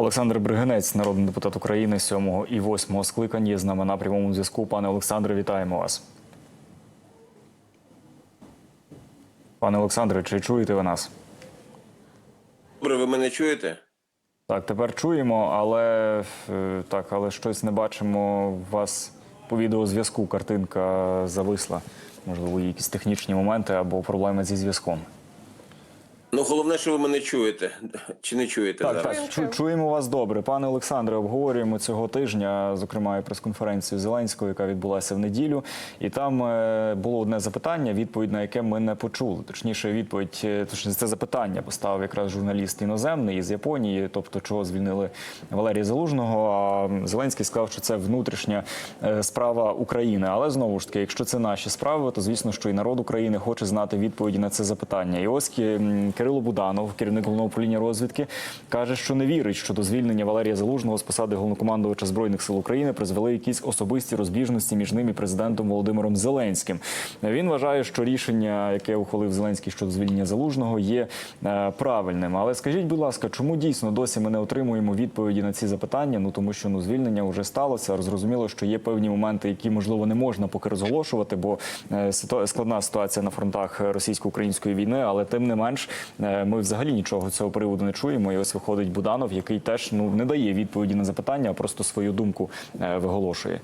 Олександр Бригинець, народний депутат України 7 і 8 скликань, є з нами на прямому зв'язку. Пане Олександре, вітаємо вас. Пане Олександре, чи чуєте ви нас? Добре, ви мене чуєте? Так, тепер чуємо, але е, так, але щось не бачимо. У вас по відеозв'язку картинка зависла. Можливо, якісь технічні моменти або проблеми зі зв'язком. Ну, головне, що ви мене чуєте. Чи не чуєте Так, зараз? так, чуємо вас добре. Пане Олександре, обговорюємо цього тижня, зокрема, і прес-конференцію Зеленського, яка відбулася в неділю. І там е, було одне запитання, відповідь на яке ми не почули. Точніше, відповідь, е, точніше, це запитання поставив якраз журналіст іноземний із Японії, тобто чого звільнили Валерія Залужного. А Зеленський сказав, що це внутрішня е, справа України. Але знову ж таки, якщо це наші справи, то звісно, що і народ України хоче знати відповіді на це запитання. І ось Кирило Буданов, керівник головного управління розвідки, каже, що не вірить, що до звільнення Валерія Залужного з посади головнокомандувача збройних сил України призвели якісь особисті розбіжності між ним і президентом Володимиром Зеленським. Він вважає, що рішення, яке ухвалив Зеленський щодо звільнення Залужного, є е, правильним. Але скажіть, будь ласка, чому дійсно досі ми не отримуємо відповіді на ці запитання? Ну тому що ну звільнення вже сталося. Зрозуміло, що є певні моменти, які можливо не можна поки розголошувати, бо е, складна ситуація на фронтах російсько-української війни. Але тим не менш, ми взагалі нічого цього приводу не чуємо. І ось виходить Буданов, який теж ну не дає відповіді на запитання, а просто свою думку е, виголошує.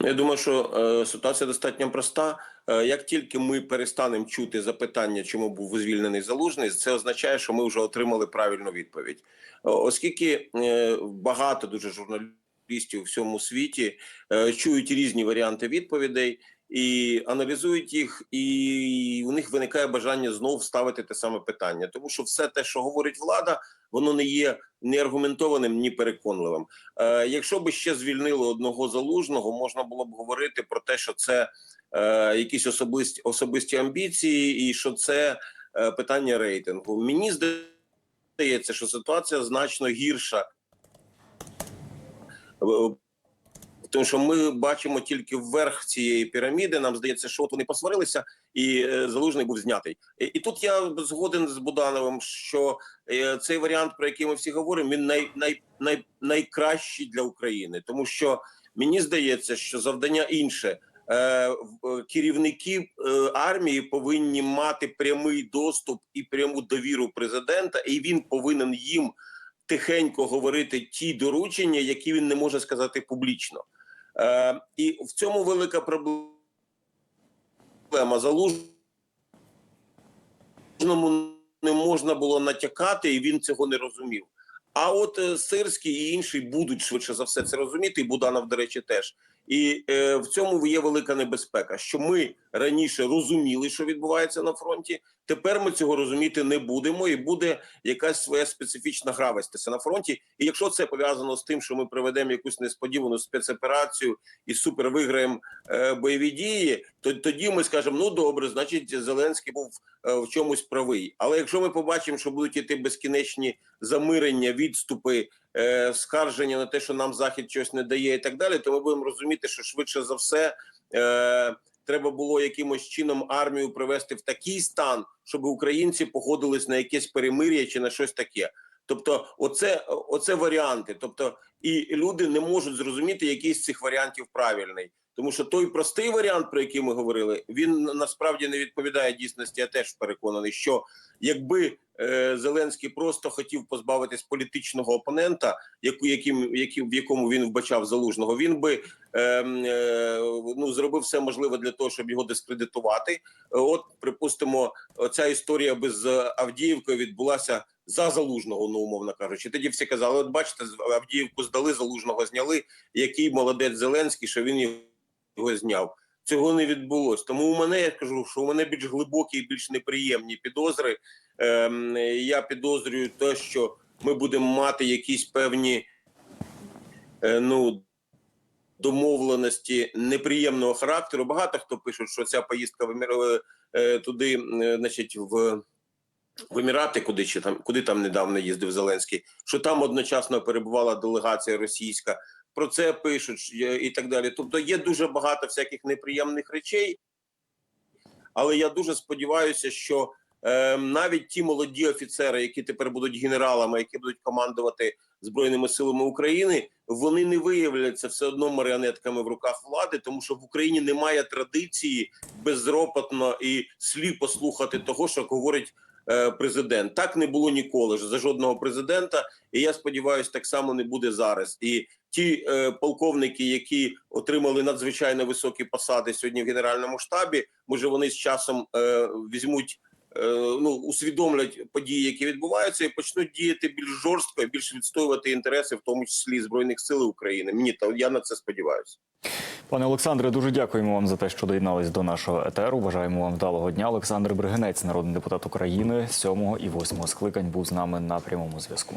Я думаю, що е, ситуація достатньо проста. Е, як тільки ми перестанемо чути запитання, чому був звільнений залужний, це означає, що ми вже отримали правильну відповідь. Е, Оскільки е, багато дуже журналістів у всьому світі е, чують різні варіанти відповідей і аналізують їх, і у них виникає бажання знову ставити те саме питання, тому що все те, що говорить влада, воно не є ні аргументованим, ні переконливим. Е, якщо би ще звільнили одного залужного, можна було б говорити про те, що це е, якісь особисті особисті амбіції, і що це е, питання рейтингу. Мені здається, що ситуація значно гірша. Тому що ми бачимо тільки вверх цієї піраміди. Нам здається, що от вони посварилися, і е, залужний був знятий. І, тут я згоден з Будановим, що е, цей варіант, про який ми всі говоримо, він най, най, най, найкращий для України, тому що мені здається, що завдання інше. Е, Керівники армії повинні мати прямий доступ і пряму довіру президента, і він повинен їм тихенько говорити ті доручення, які він не може сказати публічно. Е, і в цьому велика проблема залужному не можна було натякати, і він цього не розумів. А от е, Сирський і інші будуть швидше за все це розуміти, і Буданов, до речі, теж. І е, в цьому є велика небезпека, що ми раніше розуміли, що відбувається на фронті. Тепер ми цього розуміти не будемо, і буде якась своя специфічна гра вестися на фронті. І якщо це пов'язано з тим, що ми проведемо якусь несподівану спецоперацію і супер виграємо е, бойові дії, то тоді ми скажемо: ну добре, значить, Зеленський був е, в чомусь правий. Але якщо ми побачимо, що будуть іти безкінечні замирення, відступи, е, скарження на те, що нам захід щось не дає, і так далі, то ми будемо розуміти, що швидше за все. Е, Треба було якимось чином армію привести в такий стан, щоб українці погодились на якесь перемир'я чи на щось таке. Тобто, оце, оце варіанти. Тобто, і люди не можуть зрозуміти, який з цих варіантів правильний. Тому що той простий варіант, про який ми говорили, він насправді не відповідає дійсності. Я теж переконаний, що якби е, Зеленський просто хотів позбавитись політичного опонента, яку яким яким в якому він вбачав залужного, він би е, е, ну зробив все можливе для того, щоб його дискредитувати. От, припустимо, ця історія би з Авдіївкою відбулася за залужного, ну умовно кажучи. Тоді всі казали: от бачите, Авдіївку здали, залужного зняли. Який молодець Зеленський, що він його зняв. Цього не відбулось. Тому у мене я кажу, що у мене більш глибокі і більш неприємні підозри. Ем, я підозрюю те, що ми будемо мати якісь певні е, ну домовленості неприємного характеру. Багато хто пише, що ця поїздка в Емір- туди, е, значить, в. В Емірати, куди чи там, куди там недавно їздив Зеленський, що там одночасно перебувала делегація російська. Про це пишуть і так далі. Тобто є дуже багато всяких неприємних речей, але я дуже сподіваюся, що е, навіть ті молоді офіцери, які тепер будуть генералами, які будуть командувати збройними силами України, вони не виявляться все одно маріонетками в руках влади, тому що в Україні немає традиції безропотно і сліпо слухати того, що говорить президент. Так не було ніколи ж за жодного президента. І я сподіваюся, так само не буде зараз. І ті е, полковники, які отримали надзвичайно високі посади сьогодні в генеральному штабі, може вони з часом е, візьмуть. е, Ну, усвідомлять події, які відбуваються, і почнуть діяти більш жорстко і більш відстоювати інтереси, в тому числі збройних сил України. Мені та я на це сподіваюся. Пане Олександре, дуже дякуємо вам за те, що доєднались до нашого етеру. Бажаємо вам вдалого дня. Олександр Бригинець, народний депутат України, 7 і 8 скликань, був з нами на прямому зв'язку.